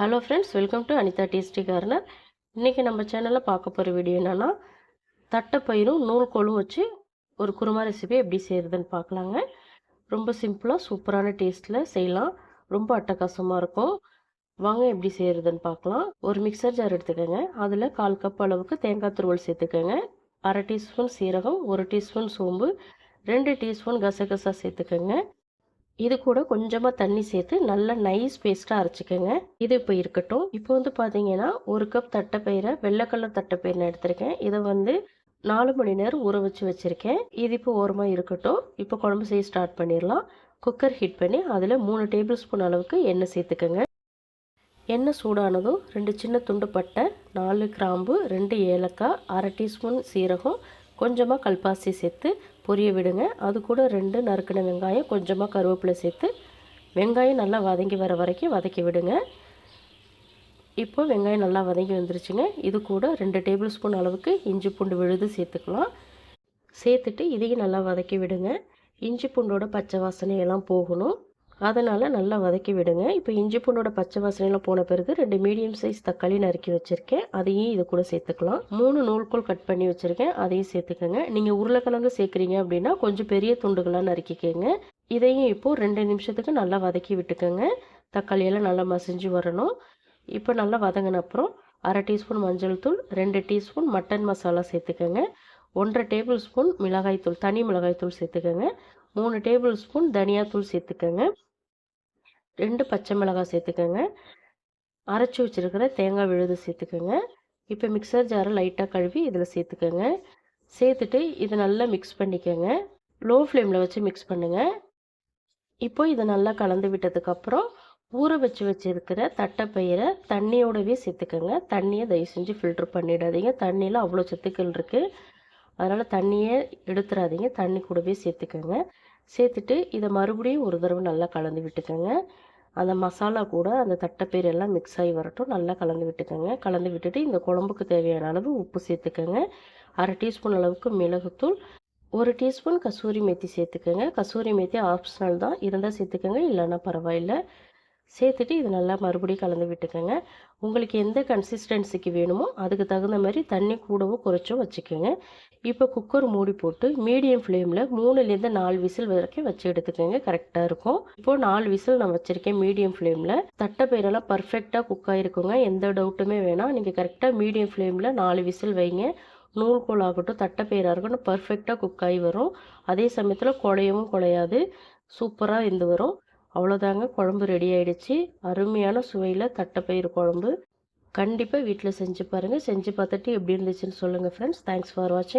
Hello friends welcome to Anitha tasty corner இன்றைக்கி நம்ம சேனலில் பார்க்க போகிற வீடியோ என்னென்னா தட்டைப்பயிரும் நூல்கோலும் வச்சு ஒரு குருமா ரெசிபி எப்படி செய்கிறதுன்னு பார்க்கலாங்க. ரொம்ப சிம்பிளாக சூப்பரான டேஸ்ட்டில் செய்யலாம். ரொம்ப அட்டகாசமாக இருக்கும். வாங்க எப்படி செய்கிறதுன்னு பார்க்கலாம். ஒரு மிக்சர் ஜார் எடுத்துக்கோங்க. அதில் கால் கப் அளவுக்கு தேங்காய் துருவல் சேர்த்துக்கோங்க. அரை டீஸ்பூன் சீரகம் ஒரு டீஸ்பூன் சோம்பு ரெண்டு டீஸ்பூன் கசகசா சேர்த்துக்கோங்க. இது கூட கொஞ்சமாக தண்ணி சேர்த்து நல்லா நைஸ் பேஸ்ட்டாக அரைச்சிக்கோங்க. இது இப்போ இருக்கட்டும். இப்போ வந்து பார்த்தீங்கன்னா ஒரு கப் தட்டைப்பயிரை வெள்ளை கலர் தட்டைப்பயிர் நான் எடுத்திருக்கேன். இதை வந்து நாலு மணி நேரம் ஊற வச்சு வச்சுருக்கேன். இது இப்போ ஓரமாக இருக்கட்டும். இப்போ குழம்பு செய்ய ஸ்டார்ட் பண்ணிடலாம். குக்கர் ஹீட் பண்ணி அதில் மூணு டேபிள் ஸ்பூன் அளவுக்கு எண்ணெய் சேர்த்துக்கோங்க. எண்ணெய் சூடானதும் ரெண்டு சின்ன துண்டு பட்டை நாலு கிராம்பு ரெண்டு ஏலக்காய் அரை டீஸ்பூன் சீரகம் கொஞ்சமாக கல்பாசி சேர்த்து பொரிய விடுங்க. அது கூட ரெண்டு நறுக்கின வெங்காயம் கொஞ்சமாக கருவேப்பிலை சேர்த்து வெங்காயம் நல்லா வதங்கி வர வரைக்கும் வதக்கி விடுங்க. இப்போ வெங்காயம் நல்லா வதங்கி வந்துருச்சுங்க. இது கூட ரெண்டு டேபிள் ஸ்பூன் அளவுக்கு இஞ்சி பூண்டு விழுது சேர்த்துக்கலாம். சேர்த்துட்டு இதையும் நல்லா வதக்கி விடுங்க. இஞ்சி பூண்டோட பச்சை வாசனையெல்லாம் போகணும். அதனால் நல்லா வதக்கி விடுங்க. இப்போ இஞ்சி பூண்டோட பச்சை வாசனையெல்லாம் போன பிறகு ரெண்டு மீடியம் சைஸ் தக்காளி நறுக்கி வச்சுருக்கேன். அதையும் இது கூட சேர்த்துக்கலாம். மூணு நூல்கோல் கட் பண்ணி வச்சுருக்கேன். அதையும் சேர்த்துக்கோங்க. நீங்கள் உருளைக்கிழங்கு சேர்க்குறீங்க அப்படின்னா கொஞ்சம் பெரிய துண்டுகளாக நறுக்கிக்கோங்க. இதையும் இப்போது ரெண்டு நிமிஷத்துக்கு நல்லா வதக்கி விட்டுக்கோங்க. தக்காளியெல்லாம் நல்லா மசிஞ்சு வரணும். இப்போ நல்லா வதங்கின அப்புறம் அரை டீஸ்பூன் மஞ்சள் தூள் ரெண்டு டீஸ்பூன் மட்டன் மசாலா சேர்த்துக்கோங்க. ஒன்றரை டேபிள் ஸ்பூன் மிளகாய்த்தூள் தனி மிளகாய்த்தூள் சேர்த்துக்கோங்க. மூணு டேபிள் ஸ்பூன் தனியாத்தூள் சேர்த்துக்கோங்க. ரெண்டு பச்சை மிளகாய் சேர்த்துக்கோங்க. அரைச்சி வச்சுருக்கிற தேங்காய் விழுது சேர்த்துக்கோங்க. இப்போ மிக்சர் ஜாரை லைட்டாக கழுவி இதில் சேர்த்துக்கோங்க. சேர்த்துட்டு இதை நல்லா மிக்ஸ் பண்ணிக்கோங்க. லோ ஃப்ளேமில் வச்சு மிக்ஸ் பண்ணுங்கள் இப்போ இதை நல்லா கலந்து விட்டதுக்கப்புறம் ஊற வச்சு வச்சுருக்கிற தட்டைப்பயிரை தண்ணியோடவே சேர்த்துக்கோங்க. தண்ணியை தயவு செஞ்சு ஃபில்ட்ரு பண்ணிடாதீங்க. தண்ணியில் அவ்வளோ சத்துக்கள் இருக்குது அதனால் தண்ணியை எடுத்துடாதீங்க தண்ணி கூடவே சேர்த்துக்கோங்க. சேர்த்துட்டு இதை மறுபடியும் ஒரு தடவை நல்லா கலந்து விட்டுக்கோங்க. அந்த மசாலா கூட அந்த தட்டைப்பயிர் எல்லாம் மிக்ஸ் ஆகி வரட்டும். நல்லா கலந்து விட்டுக்கோங்க. கலந்து விட்டுட்டு இந்த குழம்புக்கு தேவையான அளவு உப்பு சேர்த்துக்கோங்க. அரை டீஸ்பூன் அளவுக்கு மிளகுத்தூள் ஒரு டீஸ்பூன் கசூரி மேத்தி சேர்த்துக்கோங்க. கசூரி மேத்தி ஆப்ஷனல் தான். இருந்தால் சேர்த்துக்கோங்க. இல்லைன்னா பரவாயில்லை. சேர்த்துட்டு இது நல்லா மறுபடியும் கலந்து விட்டுக்கோங்க. உங்களுக்கு எந்த கன்சிஸ்டன்சிக்கு வேணுமோ அதுக்கு தகுந்த மாதிரி தண்ணி கூடவோ குறைச்சோ வச்சுக்கோங்க. இப்போ குக்கர் மூடி போட்டு மீடியம் ஃப்ளேமில் மூணுலேருந்து நாலு விசில் வரைக்கும் வச்சு எடுத்துக்கோங்க. கரெக்டாக இருக்கும். இப்போது நாலு விசில் நான் வச்சுருக்கேன் மீடியம் ஃப்ளேமில் தட்டைப்பயிரெல்லாம் பர்ஃபெக்டாக குக் ஆகிருக்குங்க எந்த டவுட்டுமே வேணாம். நீங்கள் கரெக்டாக மீடியம் ஃப்ளேமில் நாலு விசில் வைங்க. நூல்கோல் ஆகட்டும் தட்டைப்பயிராக இருக்கட்டும் பர்ஃபெக்டாக குக் ஆகி வரும். அதே சமயத்தில் குழையவும் குழையாது. சூப்பராக இருந்து வரும். அவ்வளோதாங்க குழம்பு ரெடி ஆகிடுச்சு அருமையான சுவையில் தட்டைப்பயிறு குழம்பு. கண்டிப்பாக வீட்டில் செஞ்சு பாருங்கள் செஞ்சு பார்த்துட்டு எப்படி இருந்துச்சுன்னு சொல்லுங்கள் ஃப்ரெண்ட்ஸ் தேங்க்ஸ் ஃபார் வாட்சிங்